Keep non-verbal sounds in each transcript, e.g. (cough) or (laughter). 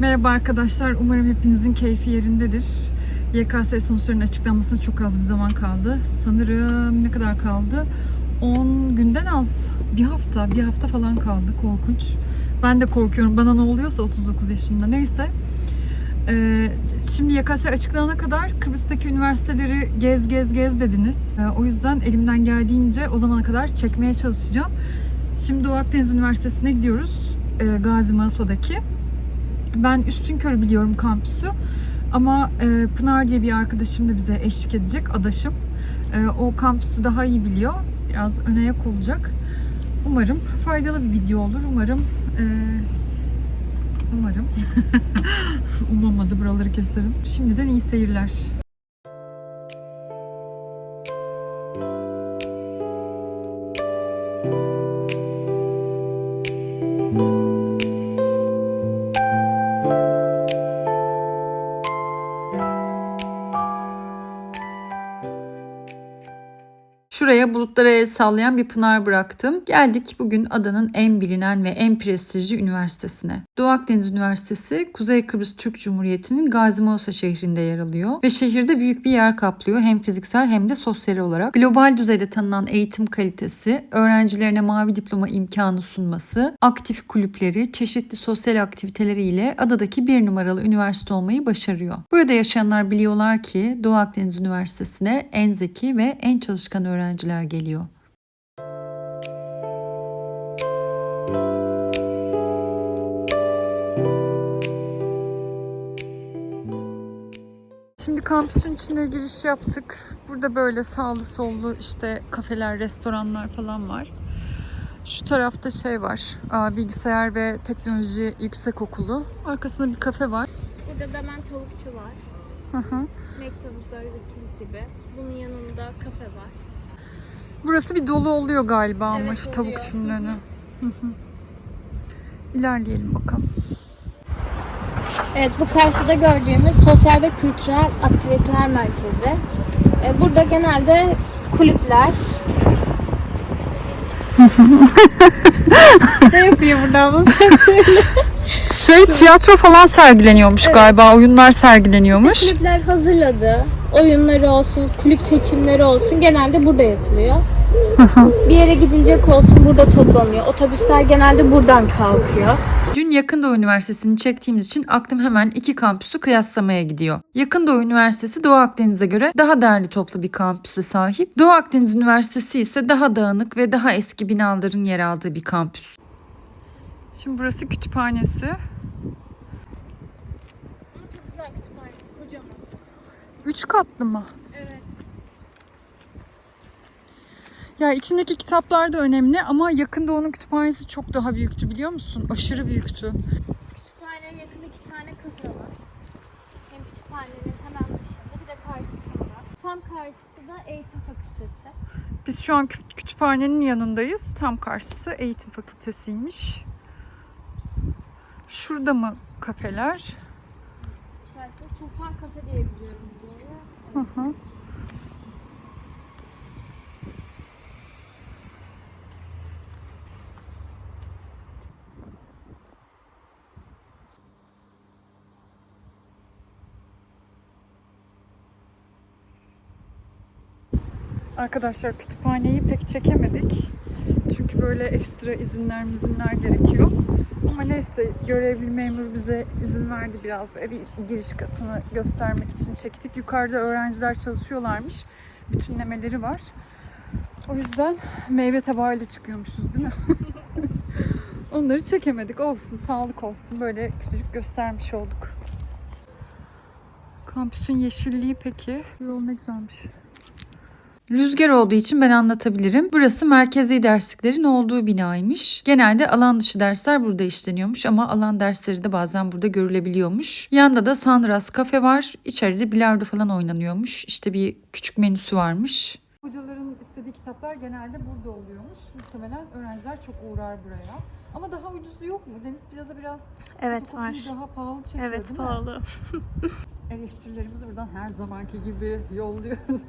Merhaba arkadaşlar. Umarım hepinizin keyfi yerindedir. YKS sonuçlarının açıklanmasına çok az bir zaman kaldı. Sanırım ne kadar kaldı? 10 günden az. Bir hafta, bir hafta falan kaldı. Korkunç. Ben de korkuyorum. Bana ne oluyorsa 39 yaşında. Neyse. Ee, şimdi YKS açıklanana kadar Kıbrıs'taki üniversiteleri gez gez gez dediniz. Ee, o yüzden elimden geldiğince o zamana kadar çekmeye çalışacağım. Şimdi Doğu Akdeniz Üniversitesi'ne gidiyoruz. Ee, Gazi Maso'daki. Ben Üstünkör'ü biliyorum kampüsü. Ama e, Pınar diye bir arkadaşım da bize eşlik edecek, adaşım. E, o kampüsü daha iyi biliyor. Biraz öne yak olacak. Umarım faydalı bir video olur. Umarım e, umarım (laughs) (laughs) umamadı buraları keserim. Şimdiden iyi seyirler. Şuraya bulutlara el sallayan bir pınar bıraktım. Geldik bugün adanın en bilinen ve en prestijli üniversitesine. Doğu Akdeniz Üniversitesi, Kuzey Kıbrıs Türk Cumhuriyeti'nin Gazi Mausa şehrinde yer alıyor. Ve şehirde büyük bir yer kaplıyor hem fiziksel hem de sosyal olarak. Global düzeyde tanınan eğitim kalitesi, öğrencilerine mavi diploma imkanı sunması, aktif kulüpleri, çeşitli sosyal aktiviteleriyle adadaki bir numaralı üniversite olmayı başarıyor. Burada yaşayanlar biliyorlar ki Doğu Akdeniz Üniversitesi'ne en zeki ve en çalışkan öğrenciler geliyor. Şimdi kampüsün içine giriş yaptık. Burada böyle sağlı sollu işte kafeler, restoranlar falan var. Şu tarafta şey var. aa, Bilgisayar ve Teknoloji Yüksekokulu. Arkasında bir kafe var. Burada da hemen tavukçu var. Hı hı. McDonald's, Burger King gibi. Bunun yanında kafe var. Burası bir dolu oluyor galiba ama Evet, şu tavukçunun önü. İlerleyelim bakalım. Evet bu karşıda gördüğümüz sosyal ve kültürel aktiviteler merkezi. Ee, Burada genelde kulüpler. (laughs) ne yapıyor burada bu (laughs) (laughs) Şey tiyatro falan sergileniyormuş galiba. Oyunlar sergileniyormuş. Kulüpler hazırladı. Oyunları olsun, kulüp seçimleri olsun genelde burada yapılıyor. Bir yere gidilecek olsun burada toplanıyor. Otobüsler genelde buradan kalkıyor. Dün Yakın Doğu Üniversitesi'ni çektiğimiz için aklım hemen iki kampüsü kıyaslamaya gidiyor. Yakın Doğu Üniversitesi Doğu Akdeniz'e göre daha derli toplu bir kampüse sahip. Doğu Akdeniz Üniversitesi ise daha dağınık ve daha eski binaların yer aldığı bir kampüs. Şimdi burası kütüphanesi. Çok güzel kütüphane, kocaman. Üç katlı mı? Evet. Ya içindeki kitaplar da önemli ama Yakın Doğu'nun kütüphanesi çok daha büyüktü biliyor musun? Aşırı büyüktü. Kütüphaneye yakın iki tane kafe var. Hem kütüphanenin hemen dışında bir de karşısında. Tam karşısı da eğitim fakültesi. Biz şu an kü- kütüphanenin yanındayız. Tam karşısı eğitim fakültesiymiş. Şurada mı kafeler? Sultan Kafe diye biliyorum hı. Arkadaşlar kütüphaneyi pek çekemedik. Çünkü böyle ekstra izinler mizinler gerekiyor. Ama neyse görevli memur bize izin verdi biraz böyle bir giriş katını göstermek için çektik. Yukarıda öğrenciler çalışıyorlarmış. Bütünlemeleri var. O yüzden meyve tabağıyla çıkıyormuşuz değil mi? (laughs) Onları çekemedik. Olsun, sağlık olsun. Böyle küçücük göstermiş olduk. Kampüsün yeşilliği peki? Yol ne güzelmiş. Rüzgar olduğu için ben anlatabilirim. Burası merkezi dersliklerin olduğu binaymış. Genelde alan dışı dersler burada işleniyormuş ama alan dersleri de bazen burada görülebiliyormuş. Yanında da Sandras kafe var. İçeride bilardo falan oynanıyormuş. İşte bir küçük menüsü varmış. Hocaların istediği kitaplar genelde burada oluyormuş. Muhtemelen öğrenciler çok uğrar buraya. Ama daha ucuzu yok mu? Deniz Plaza biraz Evet fotokopiyi daha pahalı çekiyor Evet değil mi? pahalı. (laughs) (laughs) Eleştirilerimizi buradan her zamanki gibi yolluyoruz.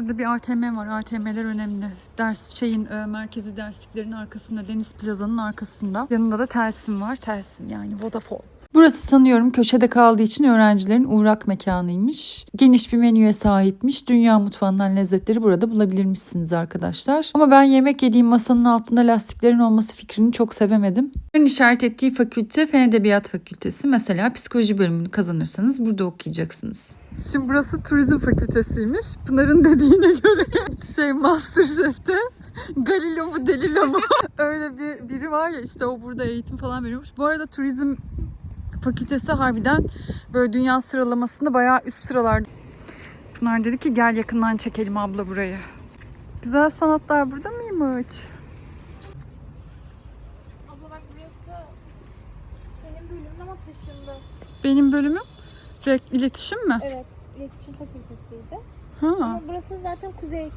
Burada bir ATM var. ATM'ler önemli. Ders şeyin e, merkezi dersliklerin arkasında, Deniz Plaza'nın arkasında. Yanında da Telsim var. Telsim yani Vodafone. Burası sanıyorum köşede kaldığı için öğrencilerin uğrak mekanıymış. Geniş bir menüye sahipmiş. Dünya mutfağından lezzetleri burada bulabilirmişsiniz arkadaşlar. Ama ben yemek yediğim masanın altında lastiklerin olması fikrini çok sevemedim. Ön işaret ettiği fakülte Fen Edebiyat Fakültesi. Mesela psikoloji bölümünü kazanırsanız burada okuyacaksınız. Şimdi burası turizm fakültesiymiş. Pınar'ın dediğine göre (laughs) şey Masterchef'te Galilo mu Delilo mu? (laughs) Öyle bir biri var ya işte o burada eğitim falan veriyormuş. Bu arada turizm fakültesi harbiden böyle dünya sıralamasında bayağı üst sıralar. Pınar dedi ki gel yakından çekelim abla burayı. Güzel sanatlar burada mıymış? Abla bak burası senin bölümün ama taşındı. Benim bölümüm Rek- iletişim mi? Evet, iletişim fakültesiydi. Ha. Ama burası zaten kuzey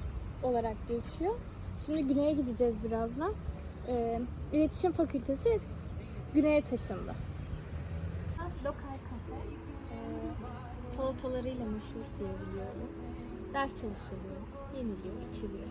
olarak geçiyor. Şimdi güneye gideceğiz birazdan. Ee, iletişim fakültesi güneye taşındı. Ee, salatalarıyla meşhur diye biliyorum. Ders çalışılıyor, yeniliyor, içiliyor.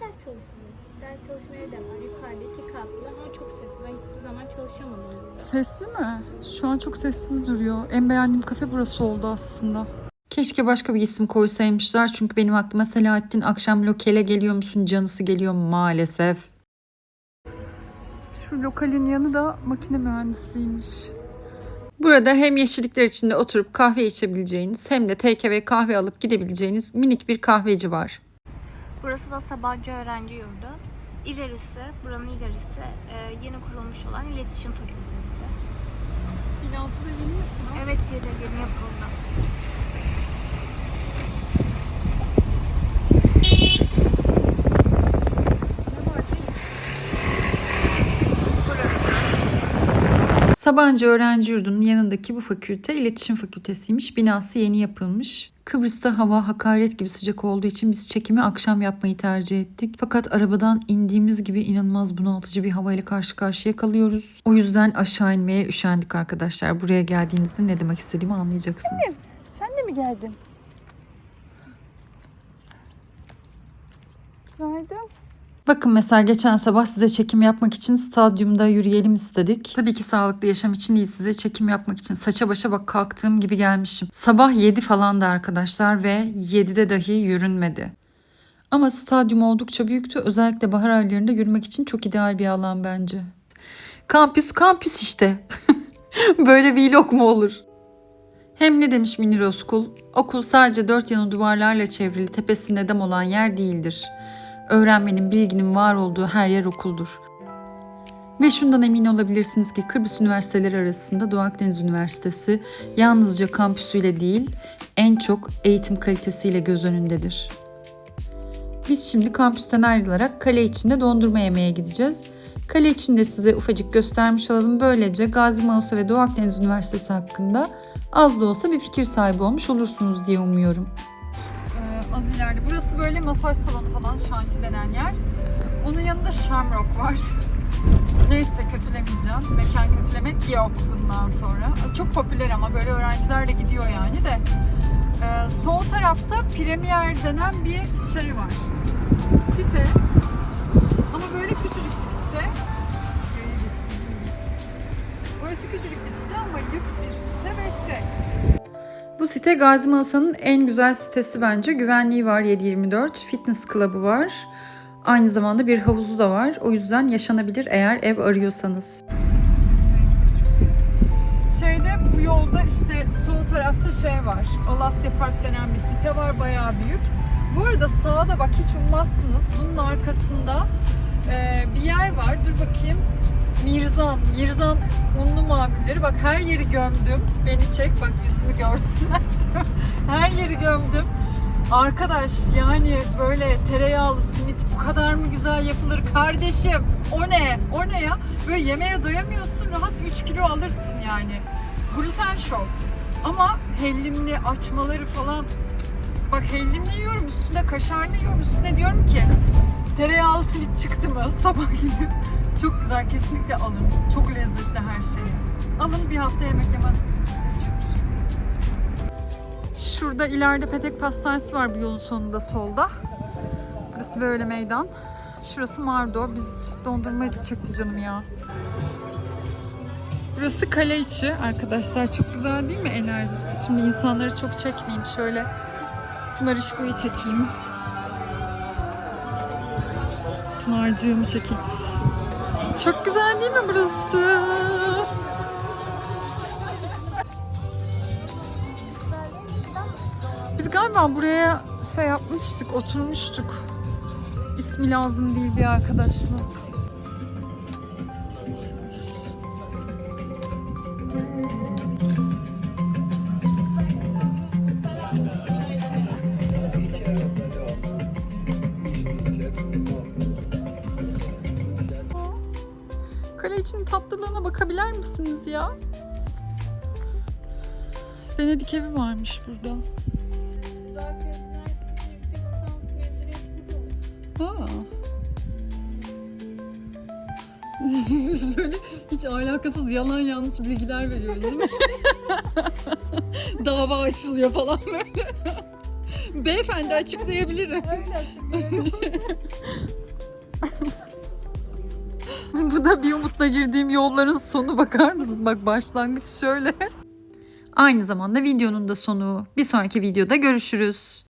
Ders çalışılıyor. Ders çalışmaya devam. Yukarıda iki katlı ama çok sesli. Ben hiçbir zaman çalışamadım. burada. Sesli mi? Şu an çok sessiz duruyor. En beğendiğim kafe burası oldu aslında. Keşke başka bir isim koysaymışlar çünkü benim aklıma Selahattin akşam lokale geliyor musun canısı geliyor maalesef. Şu lokalin yanı da makine mühendisliğiymiş. Burada hem yeşillikler içinde oturup kahve içebileceğiniz hem de take kahve alıp gidebileceğiniz minik bir kahveci var. Burası da Sabancı Öğrenci Yurdu. İlerisi, buranın ilerisi e, yeni kurulmuş olan iletişim fakültesi. Binası da yeni yapıyor. Evet yeni, yeni yapıldı. Sabancı Öğrenci Yurdu'nun yanındaki bu fakülte iletişim fakültesiymiş. Binası yeni yapılmış. Kıbrıs'ta hava hakaret gibi sıcak olduğu için biz çekimi akşam yapmayı tercih ettik. Fakat arabadan indiğimiz gibi inanılmaz bunaltıcı bir havayla karşı karşıya kalıyoruz. O yüzden aşağı inmeye üşendik arkadaşlar. Buraya geldiğinizde ne demek istediğimi anlayacaksınız. Sen de mi geldin? Günaydın. Bakın mesela geçen sabah size çekim yapmak için stadyumda yürüyelim istedik. Tabii ki sağlıklı yaşam için değil size çekim yapmak için. Saça başa bak kalktığım gibi gelmişim. Sabah 7 falan da arkadaşlar ve 7'de dahi yürünmedi. Ama stadyum oldukça büyüktü. Özellikle bahar aylarında yürümek için çok ideal bir alan bence. Kampüs kampüs işte. (laughs) Böyle vlog mu olur? Hem ne demiş Münir Özkul? Okul sadece dört yanı duvarlarla çevrili tepesinde dam olan yer değildir. Öğrenmenin, bilginin var olduğu her yer okuldur. Ve şundan emin olabilirsiniz ki Kıbrıs Üniversiteleri arasında Doğu Akdeniz Üniversitesi yalnızca kampüsüyle değil, en çok eğitim kalitesiyle göz önündedir. Biz şimdi kampüsten ayrılarak kale içinde dondurma yemeye gideceğiz. Kale içinde size ufacık göstermiş olalım. Böylece Gazi Mausa ve Doğu Akdeniz Üniversitesi hakkında az da olsa bir fikir sahibi olmuş olursunuz diye umuyorum. Az ileride. Burası böyle masaj salonu falan şanti denen yer. Onun yanında Shamrock var. (laughs) Neyse kötülemeyeceğim. Mekan kötülemek yok bundan sonra. Çok popüler ama böyle öğrenciler de gidiyor yani de. Ee, sol tarafta Premier denen bir şey var. Site. Ama böyle küçücük bir site. Orası küçücük bir site ama lüks bir site ve şey. Bu site Gazi Mausa'nın en güzel sitesi bence. Güvenliği var 7-24. Fitness club'ı var. Aynı zamanda bir havuzu da var. O yüzden yaşanabilir eğer ev arıyorsanız. Şeyde bu yolda işte sol tarafta şey var. Alasya Park denen bir site var bayağı büyük. Bu arada sağda bak hiç ummazsınız. Bunun arkasında e, bir yer var. Dur bakayım. Mirzan. Mirzan unlu mamulleri. Bak her yeri gömdüm. Beni çek bak yüzümü görsünler. (laughs) Her yeri gömdüm. Arkadaş yani böyle tereyağlı simit bu kadar mı güzel yapılır kardeşim? O ne? O ne ya? Böyle yemeğe doyamıyorsun rahat 3 kilo alırsın yani. Gluten şov. Ama hellimli açmaları falan Bak hellimli yiyorum üstüne kaşarlı yiyorum üstüne diyorum ki tereyağlı simit çıktı mı (laughs) sabah gidip çok güzel kesinlikle alın. Çok lezzetli her şey. Alın bir hafta yemek yemezsiniz. Şurada ileride Petek Pastanesi var bu yolun sonunda solda. Burası böyle meydan. Şurası Mardo. Biz dondurma çekti canım ya. Burası kale içi arkadaşlar. Çok güzel değil mi enerjisi? Şimdi insanları çok çekmeyeyim. Şöyle Pınar Işko'yu çekeyim. Pınar'cığımı çekeyim. Çok güzel değil mi burası? Biz galiba buraya şey yapmıştık, oturmuştuk. İsmi lazım değil bir arkadaşla. Kale için tatlılığına bakabilir misiniz ya? Venedik evi varmış burada. Ha. (laughs) Biz böyle hiç alakasız yalan yanlış bilgiler veriyoruz değil mi? (laughs) Dava açılıyor falan böyle. (laughs) Beyefendi açıklayabilirim. Bu da bir umutla girdiğim yolların sonu bakar mısınız? Bak başlangıç şöyle. Aynı zamanda videonun da sonu. Bir sonraki videoda görüşürüz.